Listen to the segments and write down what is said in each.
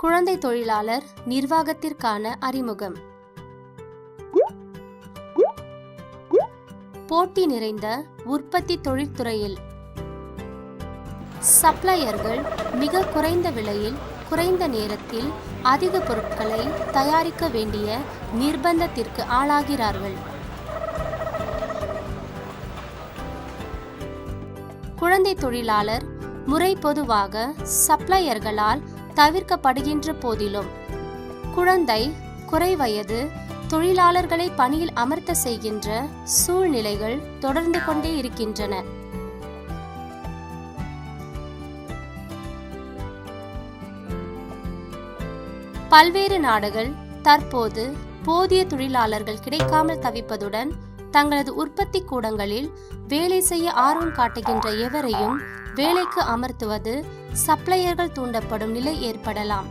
குழந்தை தொழிலாளர் நிர்வாகத்திற்கான அறிமுகம். போட்டி நிறைந்த உற்பத்தி தொழில்துறையில். சப்ளையர்கள் மிக குறைந்த விலையில் குறைந்த நேரத்தில் அதிக பொருட்களை தயாரிக்க வேண்டிய நிர்பந்தத்திற்கு ஆளாகிறார்கள். குழந்தை தொழிலாளர் முறை பொதுவாக சப்ளையர்களால் தவிர்க்கப்படுகின்ற போதிலும். குழந்தை குறைவயது தொழிலாளர்களை பணியில் அமர்த்த செய்கின்ற சூழ்நிலைகள் தொடர்ந்து கொண்டே இருக்கின்றன. பல்வேறு நாடுகள் தற்போது போதிய தொழிலாளர்கள் கிடைக்காமல் தவிப்பதுடன் தங்களது உற்பத்தி கூடங்களில் வேலை செய்ய ஆர்வம் காட்டுகின்ற எவரையும் வேலைக்கு அமர்த்துவது சப்ளையர்கள் தூண்டப்படும் நிலை ஏற்படலாம்.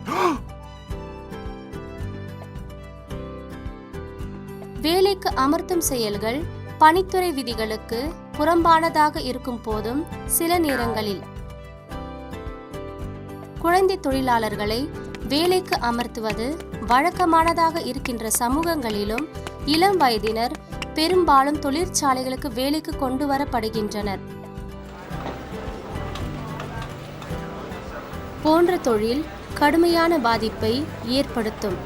வேலைக்கு அமர்த்தும் செயல்கள் பணித்துறை விதிகளுக்கு புறம்பானதாக இருக்கும் போதும் சில நேரங்களில். குழந்தை தொழிலாளர்களை வேலைக்கு அமர்த்துவது வழக்கமானதாக இருக்கின்ற சமூகங்களிலும் இளம் வயதினர் பெரும்பாலும் தொழிற்சாலைகளுக்கு வேலைக்கு கொண்டு வரப்படுகின்றனர் போன்ற தொழில் கடுமையான பாதிப்பை ஏற்படுத்தும்.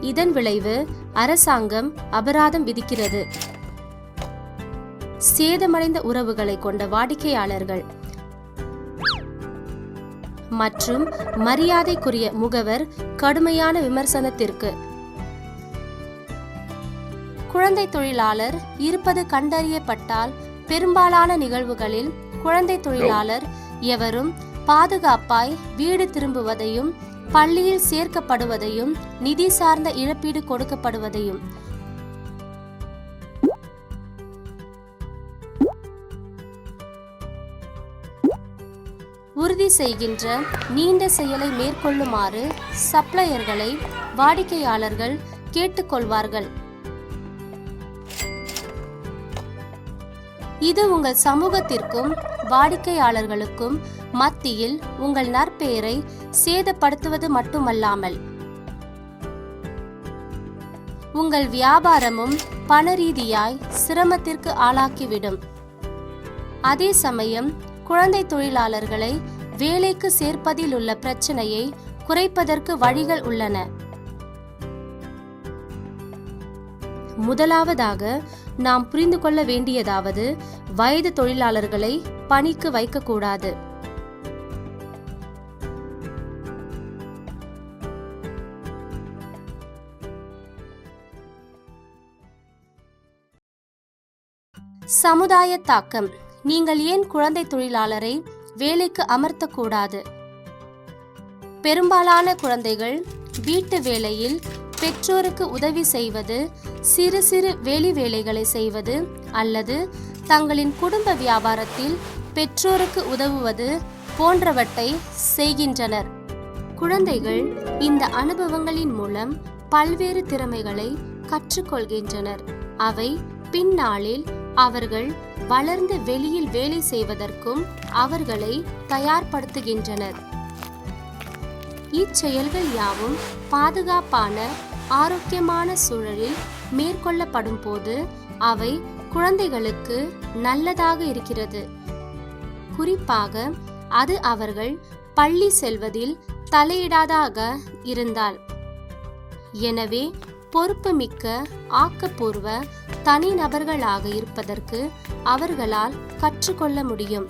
இதன் விளைவு அரசாங்கம் அபராதம் விதிக்கிறது. சேதமடைந்த உறவுகளை கொண்ட வாடிக்கையாளர்கள் மற்றும் மரியாதைக்குரிய முகவர் கடுமையான விமர்சனத்திற்கு குழந்தை தொழிலாளர் இருப்பது கண்டறியப்பட்டால் பெரும்பாலான நிகழ்வுகளில் குழந்தை தொழிலாளர் எவரும் பாதுகாப்பாய் வீடு திரும்புவதையும் பள்ளியில் சேர்க்கப்படுவதையும் நிதி சார்ந்த இழப்பீடு கொடுக்கப்படுவதையும். உறுதி செய்கின்ற நீண்ட செயலை மேற்கொள்ளுமாறு சப்ளையர்களை வாடிக்கையாளர்கள் கேட்டுக்கொள்வார்கள். இது உங்கள் சமூகத்திற்கும் வாடிக்கையாளர்களுக்கும் மத்தியில் உங்கள் நற்பெயரை சேதப்படுத்துவது மட்டுமல்லாமல் உங்கள் வியாபாரமும் பண ரீதியாய் சிரமத்திற்கு ஆளாக்கிவிடும். அதே சமயம் குழந்தை தொழிலாளர்களை வேலைக்கு சேர்ப்பதில் உள்ள பிரச்சனையை குறைப்பதற்கு வழிகள் உள்ளன. முதலாவதாக நாம் புரிந்து கொள்ள வேண்டியதாவது வயது தொழிலாளர்களை பணிக்கு வைக்கக்கூடாது. சமுதாய தாக்கம். நீங்கள் ஏன் குழந்தை தொழிலாளரை வேலைக்கு அமர்த்தக்கூடாது? பெரும்பாலான குழந்தைகள் வீட்டு வேலையில் பெற்றோருக்கு உதவி செய்வது சிறு சிறு வேலி வேலைகளை செய்வது அல்லது தங்களின் குடும்ப வியாபாரத்தில் பெற்றோருக்கு உதவுவது போன்றவற்றை செய்கின்றனர். குழந்தைகள் இந்த அனுபவங்களின் மூலம் பல்வேறு திறமைகளை கற்றுக்கொள்கின்றனர். அவை பின்னாளில் அவர்கள் வளர்ந்து வெளியில் வேலை செய்வதற்கும் அவர்களை தயார்படுத்துகின்றனர். இச்செயல்கள் யாவும் பாதுகாப்பான ஆரோக்கியமான சூழலில் மேற்கொள்ளப்படும் போது அவை குழந்தைகளுக்கு நல்லதாக இருக்கிறது. குறிப்பாக அது அவர்கள் பள்ளி செல்வதில் தலையிடாதாக இருந்தால் எனவே பொறுப்புமிக்க ஆக்கப்பூர்வ தனிநபர்களாக இருப்பதற்கு அவர்களால் கற்றுக்கொள்ள முடியும்.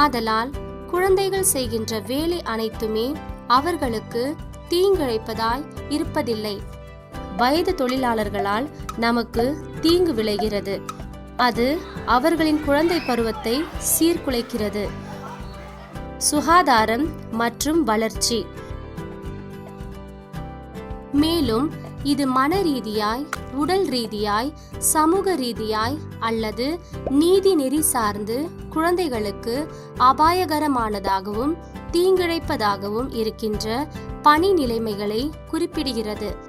ஆதலால் குழந்தைகள் செய்கின்ற வேலை அனைத்துமே அவர்களுக்கு தீங்கிழைப்பதாய் இருப்பதில்லை. வயது தொழிலாளர்களால் நமக்கு தீங்கு விளைகிறது. அது அவர்களின் குழந்தை பருவத்தை சீர்குலைக்கிறது. சுகாதாரம் மற்றும் வளர்ச்சி. மேலும் இது மன ரீதியாய் உடல் ரீதியாய் சமூக ரீதியாய் அல்லது நீதி நெறி சார்ந்து குழந்தைகளுக்கு அபாயகரமானதாகவும் தீங்கிழைப்பதாகவும் இருக்கின்ற பணி நிலைமைகளை குறிப்பிடுகிறது.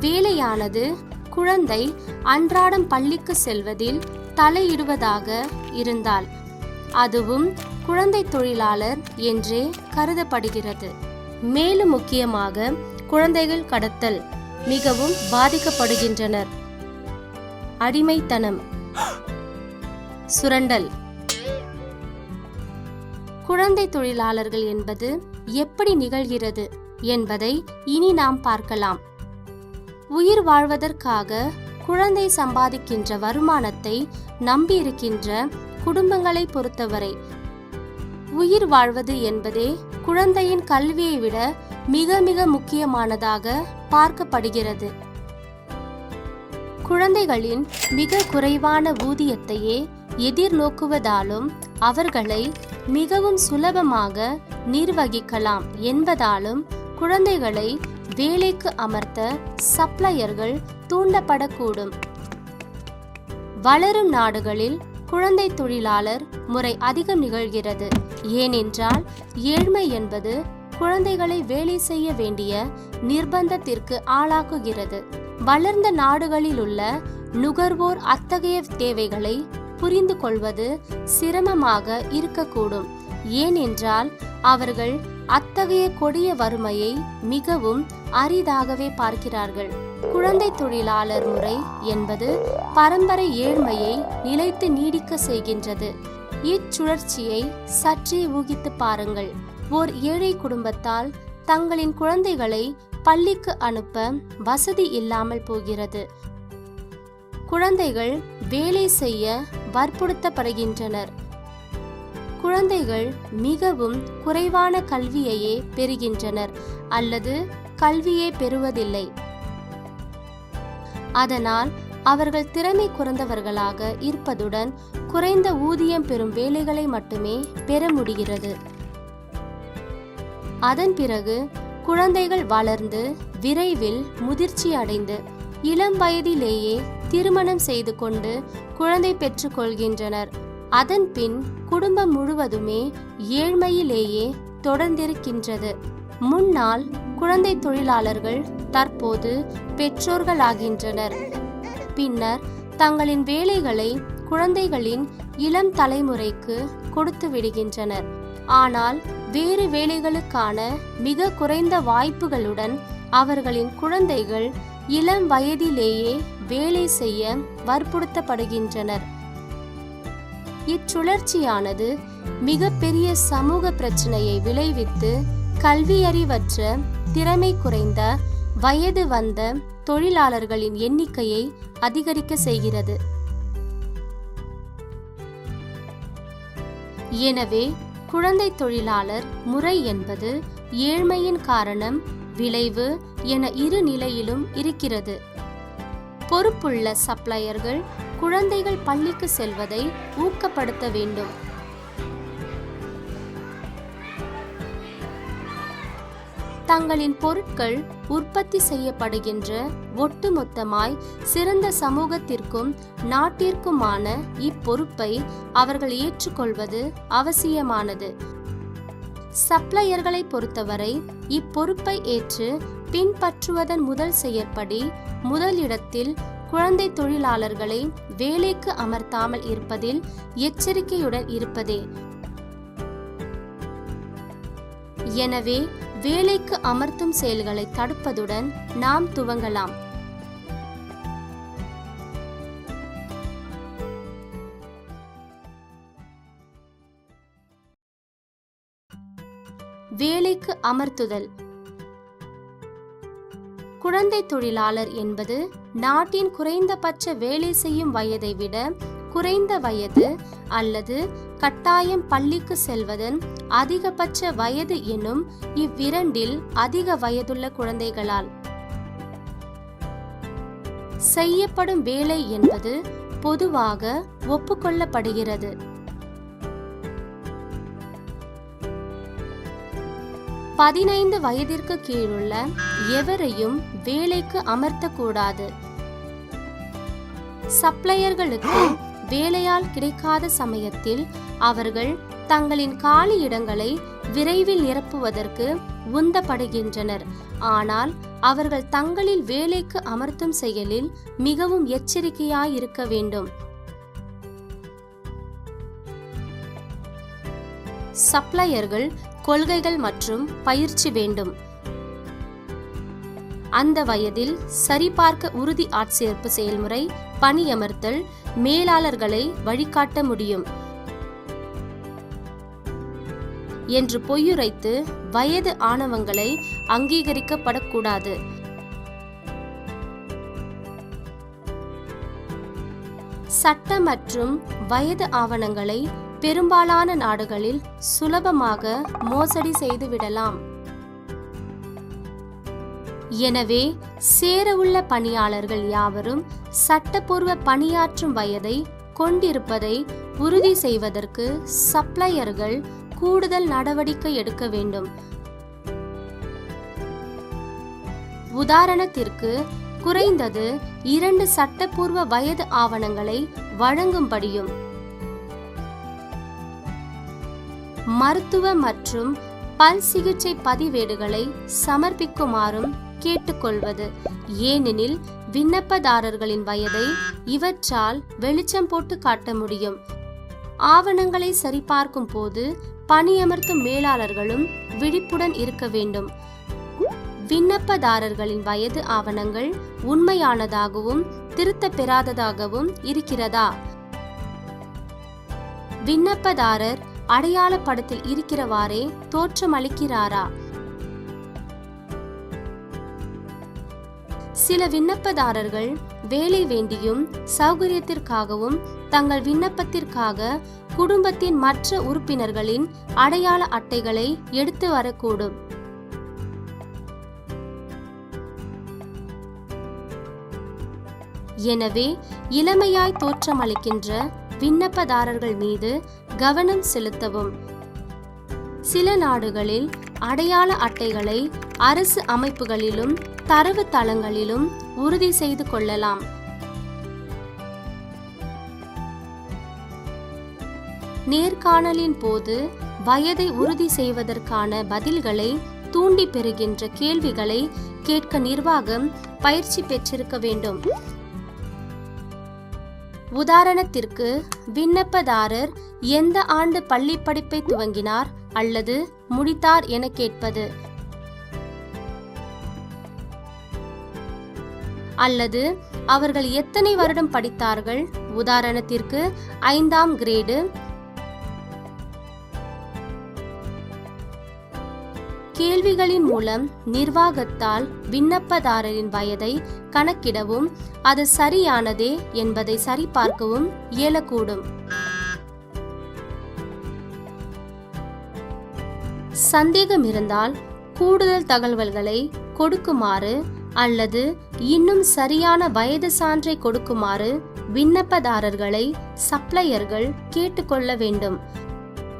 வேலையானது குழந்தை அன்றாடம் பள்ளிக்கு செல்வதில் தலையிடுவதாக இருந்தால் அதுவும் குழந்தை தொழிலாளர் என்றே கருதப்படுகிறது. மேலும் முக்கியமாக குழந்தைகள் கடத்தல் மிகவும் பாதிக்கப்படுகின்றனர். அடிமைத்தனம். சுரண்டல். குழந்தை தொழிலாளர்கள் என்பது எப்படி நிகழ்கிறது என்பதை இனி நாம் பார்க்கலாம். உயிர் வாழ்வதற்காக குழந்தை சம்பாதிக்கின்ற வருமானத்தை நம்பியிருக்கின்ற குடும்பங்களை பொறுத்தவரை உயிர் வாழ்வது என்பதே குழந்தையின் கல்வியை விட மிக மிக முக்கியமானதாக பார்க்கப்படுகிறது. குழந்தைகளின் மிக குறைவான ஊதியத்தையே எதிர்நோக்குவதாலும் அவர்களை மிகவும் சுலபமாக நிர்வகிக்கலாம் என்பதாலும் குழந்தைகளை வேலைக்கு அமர்த்த சப்ளையர்கள் தூண்டப்படக்கூடும். வளரும் நாடுகளில் குழந்தை தொழிலாளர் முறை அதிகம் நிகழ்கிறது. ஏனென்றால் ஏழ்மை என்பது குழந்தைகளை வேலை செய்ய வேண்டிய நிர்பந்தத்திற்கு ஆளாக்குகிறது. வளர்ந்த நாடுகளில் உள்ள நுகர்வோர் அத்தகைய தேவைகளை புரிந்து கொள்வது சிரமமாக இருக்கக்கூடும். ஏனென்றால் அவர்கள் அத்தகைய கொடிய வறுமையை மிகவும் அரிதாகவே பார்க்கிறார்கள். குழந்தை தொழிலாளர் முறை என்பது பரம்பரை ஏழ்மையை நிலைத்து நீடிக்க செய்கின்றது. இச்சுழற்சியை சற்றே ஊகித்து பாருங்கள். ஓர் ஏழை குடும்பத்தால் தங்களின் குழந்தைகளை பள்ளிக்கு அனுப்ப வசதி இல்லாமல் போகிறது. குழந்தைகள் வேலை செய்ய வற்புறுத்தப்படுகின்றனர். குழந்தைகள் மிகவும் குறைவான கல்வியையே பெறுகின்றனர். அல்லது கல்வியே பெறுவதில்லை. அதனால் அவர்கள் திறமை குறைந்தவர்களாக இருப்பதுடன் குறைந்த ஊதியம் பெறும் வேலைகளை மட்டுமே பெற முடிகிறது. அதன் பிறகு குழந்தைகள் வளர்ந்து விரைவில் முதிர்ச்சி அடைந்து இளம் வயதிலேயே திருமணம் செய்து கொண்டு குழந்தை பெற்றுக்கொள்கின்றனர் அதன் பின் குடும்பம் முழுவதுமே ஏழ்மையிலேயே தொடர்ந்திருக்கின்றது. முன்னால் குழந்தை தொழிலாளர்கள் தற்போது பெற்றோர்களாகின்றனர். பின்னர் தங்களின் வேலைகளை குழந்தைகளின் இளம் தலைமுறைக்கு கொடுத்து விடுகின்றனர். ஆனால் வேறு வேலைகளுக்கான மிக குறைந்த வாய்ப்புகளுடன் அவர்களின் குழந்தைகள் இளம் வயதிலேயே வேலை செய்ய வற்புறுத்தப்படுகின்றனர். இச்சுழற்சியானது மிகப்பெரிய சமூக பிரச்சனையை விளைவித்து கல்வியறிவற்ற திறமை குறைந்த வயது வந்த தொழிலாளர்களின் எண்ணிக்கையை அதிகரிக்க செய்கிறது. எனவே குழந்தை தொழிலாளர் முறை என்பது ஏழ்மையின் காரணம் விளைவு என இரு நிலையிலும் இருக்கிறது. பொறுப்புள்ள சப்ளையர்கள் குழந்தைகள் பள்ளிக்கு செல்வதை ஊக்கப்படுத்த வேண்டும். தங்களின் பொருட்கள் உற்பத்தி செய்யப்படுகின்ற ஒட்டுமொத்தமாய் சிறந்த சமூகத்திற்கும் நாட்டிற்குமான இப்பொறுப்பை அவர்கள் ஏற்றுக்கொள்வது அவசியமானது. சப்ளையர்களை பொறுத்தவரை இப்பொறுப்பை ஏற்று பின்பற்றுவதன் முதல் செயற்படி முதலிடத்தில் குழந்தை தொழிலாளர்களை வேலைக்கு அமர்த்தாமல் இருப்பதில் எச்சரிக்கையுடன் இருப்பதே எனவே வேலைக்கு அமர்த்தும் செயல்களை தடுப்பதுடன் நாம் துவங்கலாம். வேலைக்கு அமர்த்துதல். குழந்தை தொழிலாளர் என்பது நாட்டின் குறைந்தபட்ச வேலை செய்யும் வயதை விட குறைந்த வயது அல்லது கட்டாயம் பள்ளிக்கு செல்வதன் அதிகபட்ச வயது எனும் இவ்விரண்டில் அதிக வயதுள்ள குழந்தைகளால். செய்யப்படும் வேலை என்பது பொதுவாக ஒப்புக்கொள்ளப்படுகிறது. பதினைந்து வயதிற்கு கீழுள்ள எவரையும் வேலைக்கு அமர்த்தக்கூடாது. சப்ளையர்களுக்கு வேலையால் கிடைக்காத சமயத்தில் அவர்கள் தங்களின் காலி இடங்களை விரைவில் நிரப்புவதற்கு உந்தப்படுகின்றனர். ஆனால் அவர்கள் தங்களில் வேலைக்கு அமர்த்தும் செயலில் மிகவும் எச்சரிக்கையாயிருக்க வேண்டும். சப்ளையர்கள் கொள்கைகள் மற்றும் பயிற்சி வேண்டும். அந்த வயதில் சரிபார்க்க உறுதி ஆட்சேர்ப்பு செயல்முறை பணியமர்த்தல் மேலாளர்களை வழிகாட்ட முடியும். என்று பொய்யுரைத்து வயது ஆணவங்களை அங்கீகரிக்கப்படக்கூடாது. சட்ட மற்றும் வயது ஆவணங்களை பெரும்பாலான நாடுகளில் சுலபமாக மோசடி செய்துவிடலாம். எனவே சேரவுள்ள பணியாளர்கள் யாவரும் சட்டப்பூர்வ பணியாற்றும் வயதை கொண்டிருப்பதை உறுதி செய்வதற்கு சப்ளையர்கள் கூடுதல் நடவடிக்கை எடுக்க வேண்டும். உதாரணத்திற்கு குறைந்தது இரண்டு சட்டப்பூர்வ வயது ஆவணங்களை வழங்கும்படியும். மருத்துவ மற்றும் பல் சிகிச்சை பதிவேடுகளை சமர்ப்பிக்குமாறும் கேட்டுக்கொள்வது. ஏனெனில் விண்ணப்பதாரர்களின் வயதை இவற்றால் வெளிச்சம் போட்டு காட்ட முடியும். ஆவணங்களை சரிபார்க்கும் போது பணியமர்த்தும் மேலாளர்களும் விழிப்புடன் இருக்க வேண்டும். விண்ணப்பதாரர்களின் வயது ஆவணங்கள் உண்மையானதாகவும் திருத்தப் பெறாததாகவும் இருக்கிறதா? விண்ணப்பதாரர் அடையாள படத்தில் இருக்கிறவாறே தோற்றமளிக்கிறாரா? சில விண்ணப்பதாரர்கள் வேலை வேண்டியும் சௌகரியத்திற்காகவும் தங்கள் விண்ணப்பத்திற்காக குடும்பத்தின் மற்ற உறுப்பினர்களின் அடையாள அட்டைகளை எடுத்து வரக்கூடும். எனவே இளமையாய் தோற்றமளிக்கின்ற விண்ணப்பதாரர்கள் மீது கவனம் செலுத்தவும். சில நாடுகளில் அடையாள அட்டைகளை அரசு அமைப்புகளிலும் தரவு தளங்களிலும் உறுதி செய்து கொள்ளலாம். நேர்காணலின் போது வயதை உறுதி செய்வதற்கான பதில்களை தூண்டி பெறுகின்ற கேள்விகளை கேட்க நிர்வாகம் பயிற்சி பெற்றிருக்க வேண்டும். உதாரணத்திற்கு விண்ணப்பதாரர் எந்த ஆண்டு பள்ளி படிப்பை துவங்கினார் அல்லது முடித்தார் என கேட்பது. அல்லது அவர்கள் எத்தனை வருடம் படித்தார்கள்? உதாரணத்திற்கு ஐந்தாம் கிரேடு கேள்விகளின் மூலம் நிர்வாகத்தால் விண்ணப்பதாரரின் வயதை கணக்கிடவும் அது சரியானதே என்பதை சரிபார்க்கவும் இயலக்கூடும். சந்தேகம் இருந்தால் கூடுதல் தகவல்களை கொடுக்குமாறு அல்லது இன்னும் சரியான வயது சான்றை கொடுக்குமாறு விண்ணப்பதாரர்களை சப்ளையர்கள் கேட்டுக்கொள்ள வேண்டும்.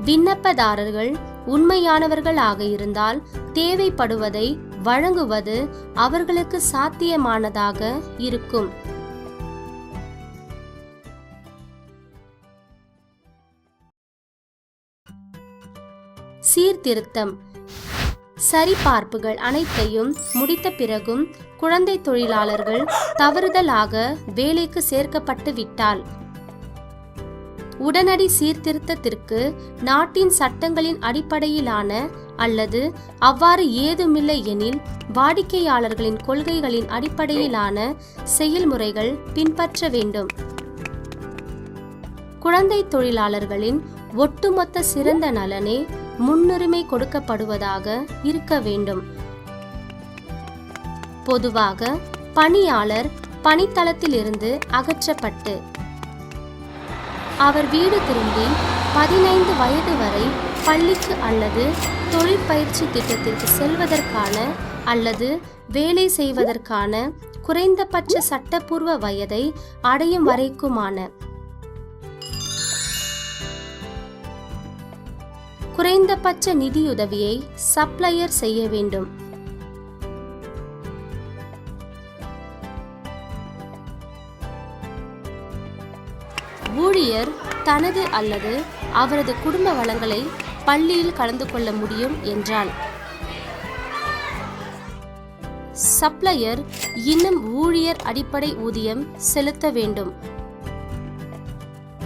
விண்ணப்பதாரர்கள் உண்மையானவர்களாக இருந்தால் தேவைப்படுவதை வழங்குவது அவர்களுக்கு சாத்தியமானதாக இருக்கும். சீர்திருத்தம். சரிபார்ப்புகள் அனைத்தையும் முடித்த பிறகும் குழந்தை தொழிலாளர்கள் தவறுதலாக வேலைக்கு சேர்க்கப்பட்டு விட்டால் உடனடி சீர்திருத்தத்திற்கு நாட்டின் சட்டங்களின் அடிப்படையிலான அல்லது அவ்வாறு ஏதுமில்லை எனில் வாடிக்கையாளர்களின் கொள்கைகளின் அடிப்படையிலான செயல்முறைகள் பின்பற்ற வேண்டும். குழந்தை தொழிலாளர்களின் ஒட்டுமொத்த சிறந்த நலனே முன்னுரிமை கொடுக்கப்படுவதாக இருக்க வேண்டும். பொதுவாக பணியாளர் பணித்தளத்திலிருந்து அகற்றப்பட்டு அவர் வீடு திரும்பி பதினைந்து வயது வரை பள்ளிக்கு அல்லது தொழிற்பயிற்சி திட்டத்திற்கு செல்வதற்கான அல்லது வேலை செய்வதற்கான குறைந்தபட்ச சட்டப்பூர்வ வயதை அடையும் வரைக்குமான குறைந்தபட்ச நிதியுதவியை சப்ளையர் செய்ய வேண்டும். ஊழியர் தனது அல்லது அவரது குடும்ப வளங்களை பள்ளியில் கலந்து கொள்ள முடியும் என்றால் சப்ளையர் இன்னும் ஊழியர் அடிப்படை ஊதியம் செலுத்த வேண்டும்.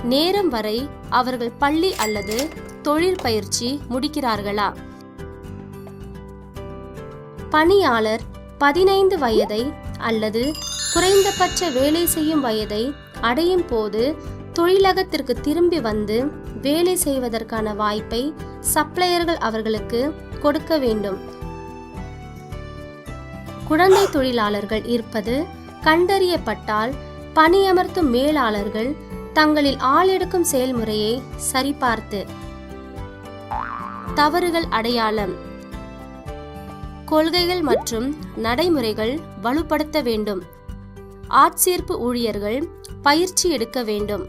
நேரம் வரை அவர்கள் பள்ளி அல்லது தொழில் பயிற்சி முடிக்கிறார்களா? பணியாளர் பதினைந்து வயதை அல்லது குறைந்தபட்ச வேலை செய்யும் வயதை அடையும் போது தொழிலகத்திற்கு திரும்பி வந்து வேலை செய்வதற்கான வாய்ப்பை சப்ளையர்கள் அவர்களுக்கு கொடுக்க வேண்டும். குழந்தை தொழிலாளர்கள் இருப்பது கண்டறியப்பட்டால் பணியமர்த்தும் மேலாளர்கள் தங்களில் ஆளெடுக்கும் செயல்முறையை சரிபார்த்து தவறுகள் அடையாளம். கொள்கைகள் மற்றும் நடைமுறைகள் வலுப்படுத்த வேண்டும். ஆட்சேர்ப்பு ஊழியர்கள் பயிற்சி எடுக்க வேண்டும்.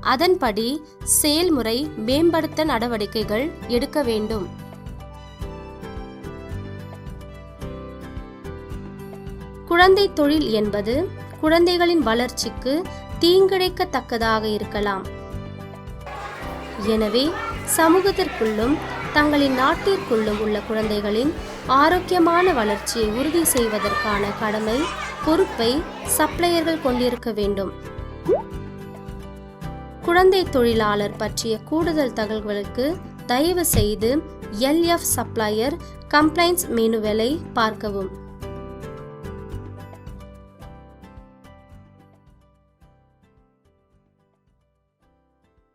அதன்படி செயல்முறை மேம்படுத்த நடவடிக்கைகள் எடுக்க வேண்டும். குழந்தை தொழில் என்பது குழந்தைகளின் வளர்ச்சிக்கு தீங்கிழைக்கத்தக்கதாக இருக்கலாம். எனவே சமூகத்திற்குள்ளும் தங்களின் நாட்டிற்குள்ளும் உள்ள குழந்தைகளின் ஆரோக்கியமான வளர்ச்சியை உறுதி செய்வதற்கான கடமை பொறுப்பை சப்ளையர்கள் கொண்டிருக்க வேண்டும். குழந்தை தொழிலாளர் பற்றிய கூடுதல் தகவல்களுக்கு தயவு செய்து எல்எஃப் சப்ளையர் கம்ப்ளைண்ட்ஸ் மெனுவலை பார்க்கவும்.